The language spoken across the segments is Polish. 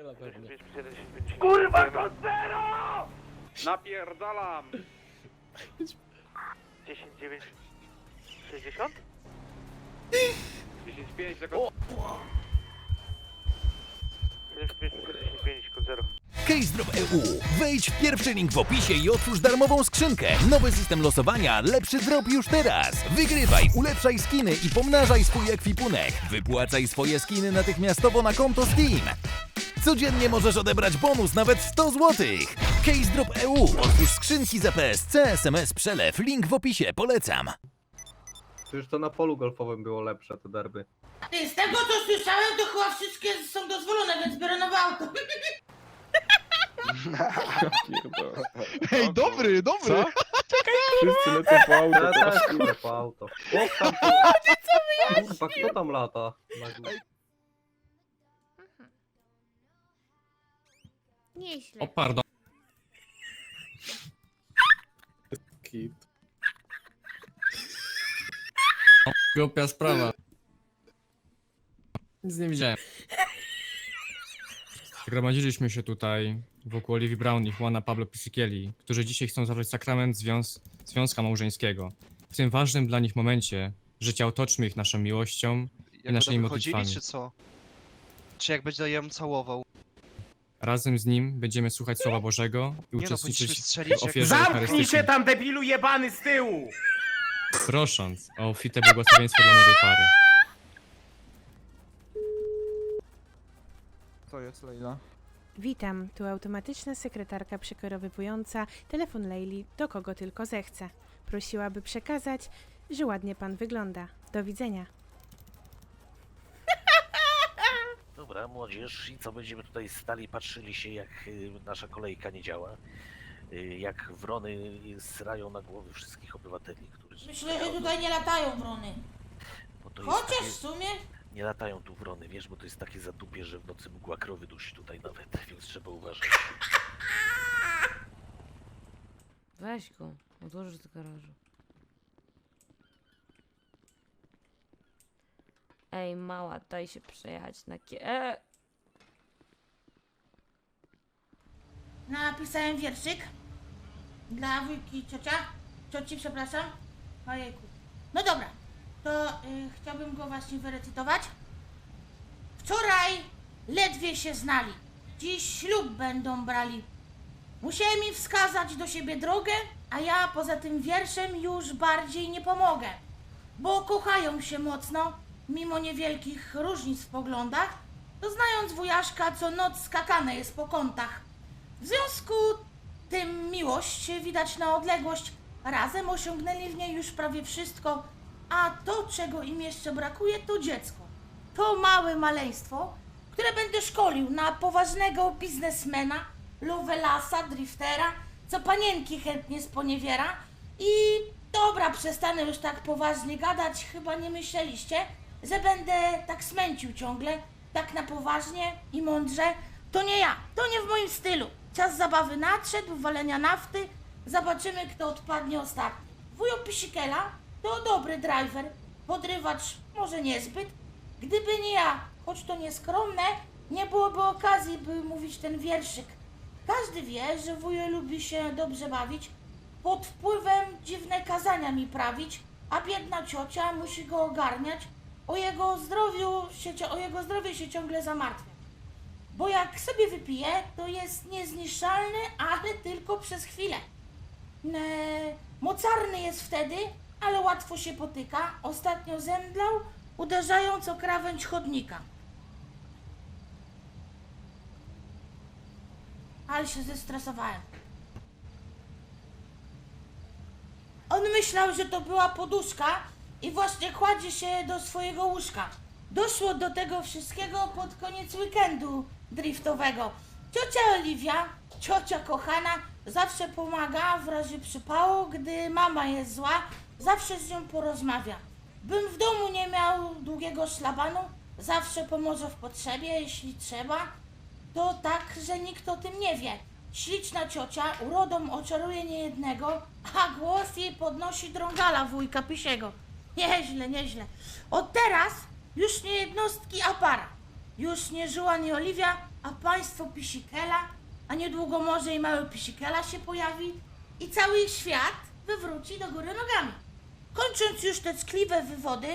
Pewnie. Kurwa, to zero! Napierdalam! 10, 9, 60? 10-5, tylko... 75, 10, 5, 0. CaseDrop EU. Wejdź w pierwszy link w opisie i otwórz darmową skrzynkę. Nowy system losowania, lepszy drop już teraz. Wygrywaj, ulepszaj skiny i pomnażaj swój ekwipunek. Wypłacaj swoje skiny natychmiastowo na konto Steam. Codziennie możesz odebrać bonus nawet 100 zł. CaseDrop EU. Otwórz skrzynki za PSC, SMS, przelew. Link w opisie. Polecam. Przecież to na polu golfowym było lepsze te derby. Ty, z tego co słyszałem, to chyba wszystkie są dozwolone, więc biorę nowe auto. Ej, dobry, dobry! Wszyscy lecą po auto. Ja też idę po auto. O, tam, Kurwa, kto tam lata? Na górze? Nieźle. O, pardon. Kit. O, głupia sprawa. Nic nie widziałem. Zgromadziliśmy się tutaj wokół Oliwii Brown i Juana Pablo Pisikieli, którzy dzisiaj chcą zawrzeć sakrament związ związka małżeńskiego. W tym ważnym dla nich momencie życia otoczmy ich naszą miłością Jak naszymi będą wychodzili, modlitwami. czy co? Czy jak będzie ją całował? Razem z nim będziemy słuchać Słowa Bożego i Nie no, powinniśmy uczestniczyć strzelić w jak... ofierze Zamknij eucharystycznej, się tam, debilu jebany z tyłu! prosząc o obfite błogosławieństwo dla młodej pary. To jest Leila. Witam, tu automatyczna sekretarka przekierowywująca telefon Leili do kogo tylko zechce. Prosiłaby przekazać, że ładnie pan wygląda. Do widzenia. Dobra, młodzież, i co będziemy tutaj stali, patrzyli się, jak y, nasza kolejka nie działa, y, jak wrony srają na głowy wszystkich obywateli, którzy... Myślę, że tutaj nie latają wrony. Bo to jest Chociaż takie, w sumie... nie latają tu wrony, wiesz, bo to jest takie zadupie, że w nocy mgła krowy dusi tutaj nawet, więc trzeba uważać. Weź go, odłożysz do garażu. Ej, mała, daj się przejechać na kie... Napisałem wierszyk dla wujki ciocia. Cioci, przepraszam. Ojejku. No dobra, to y, chciałbym go właśnie wyrecytować. Wczoraj ledwie się znali. Dziś ślub będą brali. Musiałem im wskazać do siebie drogę, a ja poza tym wierszem już bardziej nie pomogę. Bo kochają się mocno, mimo niewielkich różnic w poglądach, to znając wujaszka, co noc skakane jest po kątach. W związku tym miłość widać na odległość. Razem osiągnęli w niej już prawie wszystko, a to, czego im jeszcze brakuje, to dziecko. To małe maleństwo, które będę szkolił na poważnego biznesmena, lovelasa, driftera, co panienki chętnie sponiewiera. I dobra, przestanę już tak poważnie gadać, chyba nie myśleliście, że będę tak smęcił ciągle, tak na poważnie i mądrze. To nie ja, to nie w moim stylu. Czas zabawy nadszedł, walenia nafty. Zobaczymy, kto odpadnie ostatni. Wujo Pisikela to dobry driver, podrywacz może niezbyt. Gdyby nie ja, choć to nieskromne, nie byłoby okazji, by mówić ten wierszyk. Każdy wie, że wujo lubi się dobrze bawić, pod wpływem dziwne kazania mi prawić, a biedna ciocia musi go ogarniać, o jego zdrowiu się, o jego zdrowie się ciągle zamartwia. Bo jak sobie wypije, to jest niezniszczalny, ale tylko przez chwilę. Mocarny jest wtedy, ale łatwo się potyka. Ostatnio zemdlał, uderzając o krawędź chodnika. Ale się zestresowałem. On myślał, że to była poduszka i właśnie kładzie się do swojego łóżka. Doszło do tego wszystkiego pod koniec weekendu driftowego. Ciocia Oliwia, ciocia kochana, zawsze pomaga w razie przypału, gdy mama jest zła, zawsze z nią porozmawia. Bym w domu nie miał długiego szlabanu, zawsze pomoże w potrzebie, jeśli trzeba. To tak, że nikt o tym nie wie. Śliczna ciocia urodą oczaruje niejednego, a głos jej podnosi drągala wujka Pisiego. Nieźle, nieźle. Od teraz już nie jednostki, a para. Już nie Żyła, nie Oliwia, a państwo pisikela, a niedługo może i mały pisikela się pojawi i cały świat wywróci do góry nogami. Kończąc już te ckliwe wywody,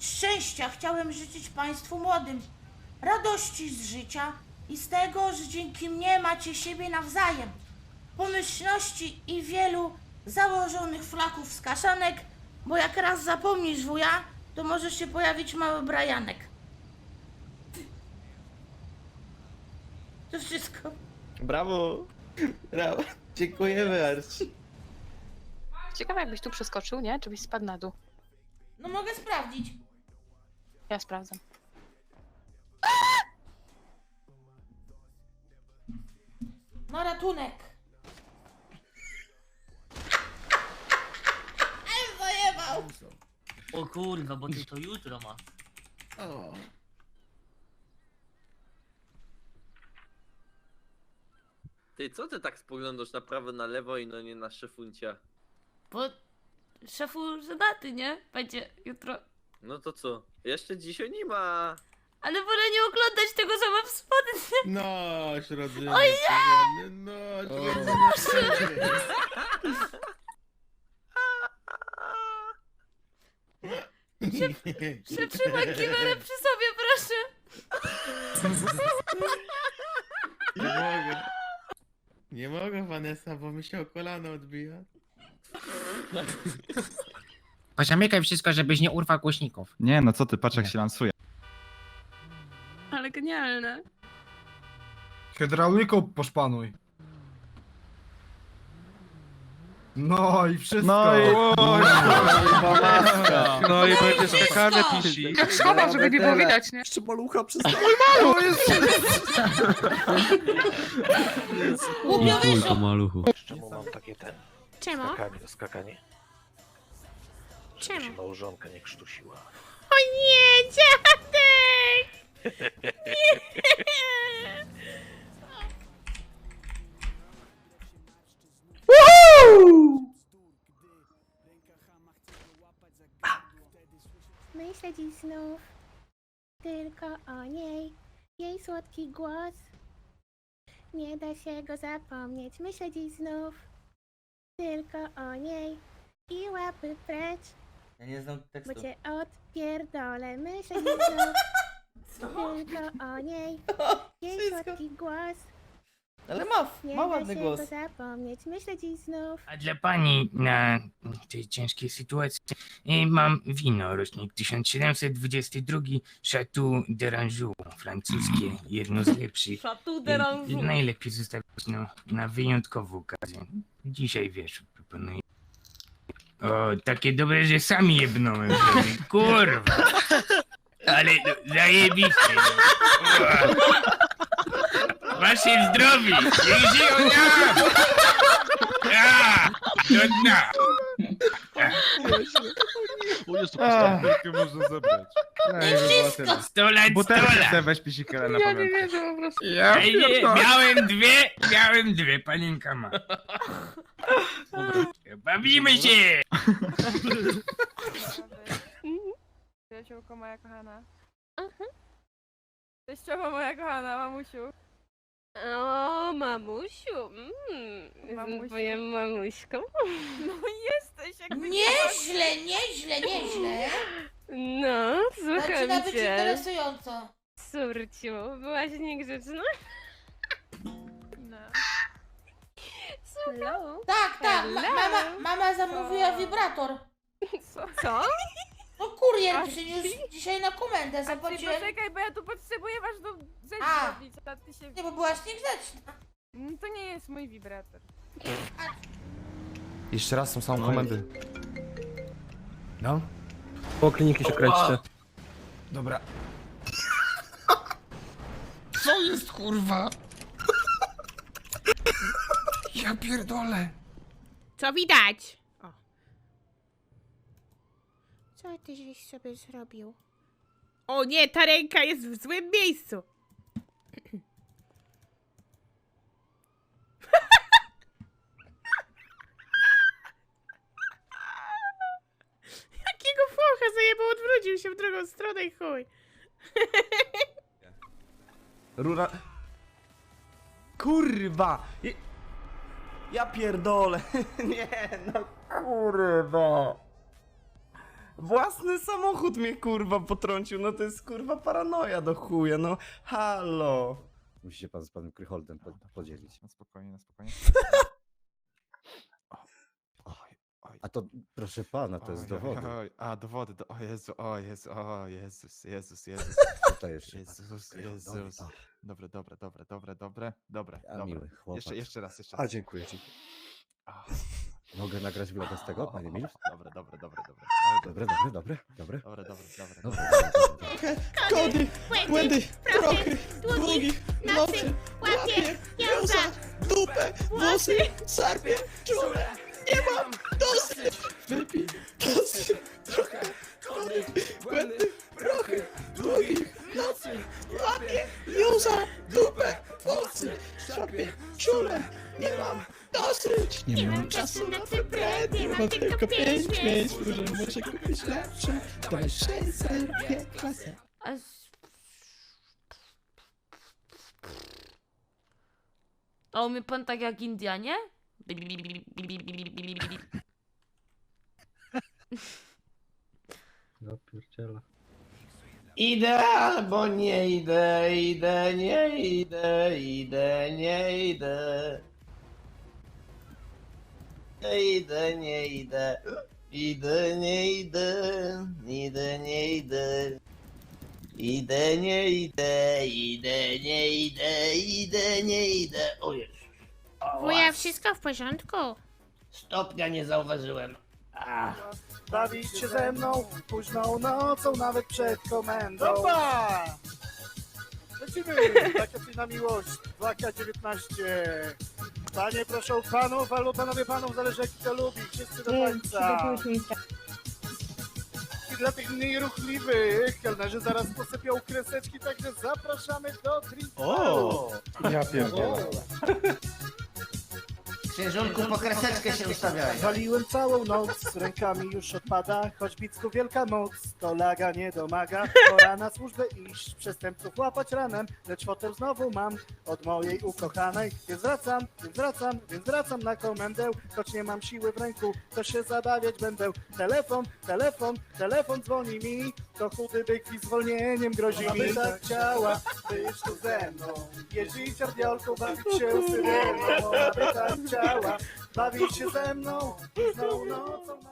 szczęścia chciałem życzyć Państwu młodym, radości z życia i z tego, że dzięki mnie macie siebie nawzajem, pomyślności i wielu założonych flaków z kaszanek, bo jak raz zapomnisz wuja, to może się pojawić mały Brajanek. To wszystko. Brawo! Brawo! Dziękujemy, Arci. Ciekawe jakbyś tu przeskoczył, nie? Czy byś spadł na dół? No mogę sprawdzić. Ja sprawdzam. Na ratunek. Ale zajebał. O kurwa, bo ty to jutro ma. Ty, co ty tak spoglądasz na prawo, na lewo i no nie na szefuncia? Bo szefu żenaty, nie? Będzie jutro. No to co? Jeszcze dzisiaj nie ma. Ale wolę nie oglądać tego, co mam w spodnie. No, środzenie. Oj, No, środzenie. Przetrzymaj kimerę przy sobie, proszę. Nie mogę. Nie mogę, Vanessa, bo mi się o kolano odbija. Pozamykaj wszystko, żebyś nie urwał głośników. Nie, no co ty, patrz jak się lansuje. Ale genialne. Hydrauliką poszpanuj. No i wszystko. No i... No i będzie skakane pisi. Jak schowa, żeby nie było widać, nie? Jeszcze malucha przez Głupio wyszło. Czemu mam takie ten Czemu? skakanie, skakanie? Żeby się Czemu? małżonka nie krztusiła. O nie, dziadek! Myślę dziś znów tylko o niej, jej słodki głos. Nie da się go zapomnieć. Myślę dziś znów tylko o niej i łapy precz. Ja nie znam Bo cię odpierdolę, myślę dziś znów tylko o niej, jej słodki głos. Ale ma, Nie da się go zapomnieć, myślę dziś znów. A dla pani na tej ciężkiej sytuacji y, mam wino, rocznik 1722, Chateau d'Orangeau, francuskie, jedno z lepszych. Szatu I, i najlepiej zostawić no, na wyjątkową okazję. Dzisiaj wiesz, proponuję. O, takie dobre, że sami jebnąłem. Kurwa! Ale no, zajebiście. No. Wasze zdrowie! Niech żyją nam! A, do dna! można zabrać. I wszystko. Sto lat, sto lat! weź pisikela na Ja nie wierzę po prostu. Ja Ej, nie, miałem dwie, miałem dwie, panienka ma. Bawimy się! Przyjaciółko moja kochana. Teściowa moja kochana, mamusiu. O, mamusiu, mm, Mamusiu. moją mamuśką. No jesteś jakby Nieźle, nieźle, nieźle. No, Zaczyna być interesująco. Surciu, byłaś niegrzeczna? No. Hello? Tak, tak, ma, Hello. mama, mama zamówiła wibrator. Co? No kurier przyniósł dzisiaj na komendę, A ty zapłaciłem. poczekaj, bo ja tu potrzebuję was do rzeczy A. zrobić. A ty się... Nie, bo byłaś niegrzeczna. Mm, To nie jest mój wibrator. Jeszcze raz są samą komendy. No, Po kliniki się kręćcie. dobra. Co jest kurwa? Ja pierdolę. Co widać? O. Co ty żeś sobie zrobił? O nie, ta ręka jest w złym miejscu. Jakiego focha zajebał, odwrócił się w drugą stronę i chuj. Rura... Kurwa! Je- Ja pierdolę. Nie, no kurwa. Własny samochód mnie kurwa potrącił, no to jest kurwa paranoja do chuja, no halo. Musi się pan z panem Krycholdem podzielić. Na spokojnie, na spokojnie. A to, proszę pana, to jest Oj, dowód. oj, oj. A, dowody, do... o Jezu, o Jezu, o Jezus, Jezus, Jezus. Tutaj jeszcze. Jezus, Jezus. o, Dobre, dobre, dobre, dobre, dobre, dobre, A dobre. miły chłopak. Jeszcze, jeszcze raz, jeszcze A, raz. dziękuję, dziękuję. A, Mogę nagrać vloga z tego, panie Milf? Dobre, dobre, dobre, dobre. Dobre, dobre, dobre, dobre. Dobre, dobre, dobre. Dobre, dobre, dobre. Kody, Błędy, prochy, długi, nocy, łapie, jąza, dupę, włosy, szarpie, czule, nie mam dosyć, mam tylko pięć mieć, może muszę kupić lepsze, to jest 600, klasę. A s- A umie pan tak jak Indianie? Ja pierdzielę. Idę albo nie idę, idę, nie idę, idę, nie idę. Nie idę, nie idę, idę, nie idę, idę, nie idę. Idę, nie idę, idę, nie idę, idę, nie idę. O Jezu. Wuja, wszystko w porządku? Stopnia nie zauważyłem. Ach. Bawić się ze mną późną nocą, nawet przed komendą. Opa! Lecimy! Wakacyjna miłość, Waka 19. Panie proszę panów, albo panowie panów, zależy jaki to lubi, wszyscy do końca. I dla tych mniej ruchliwych, kelnerzy zaraz posypią kreseczki, także zapraszamy do drinku. Ja pierdolę. Księżulku, po kreseczkę się ustawiaj. Waliłem całą noc, rękami już odpada, choć bicku wielka moc, to laga nie domaga. Pora na służbę iść, przestępców łapać ranem, lecz fotel znowu mam od mojej ukochanej. Więc wracam, więc wracam, więc wracam na komendę, choć nie mam siły w ręku, to się zabawiać będę. Telefon, telefon, telefon dzwoni mi, to chudy byk i zwolnieniem grozi mi. tak chciała być tu ze mną, jeździć ardiolką, bawić się syreną, tak chciała bawić się ze mną, późną nocą nawet.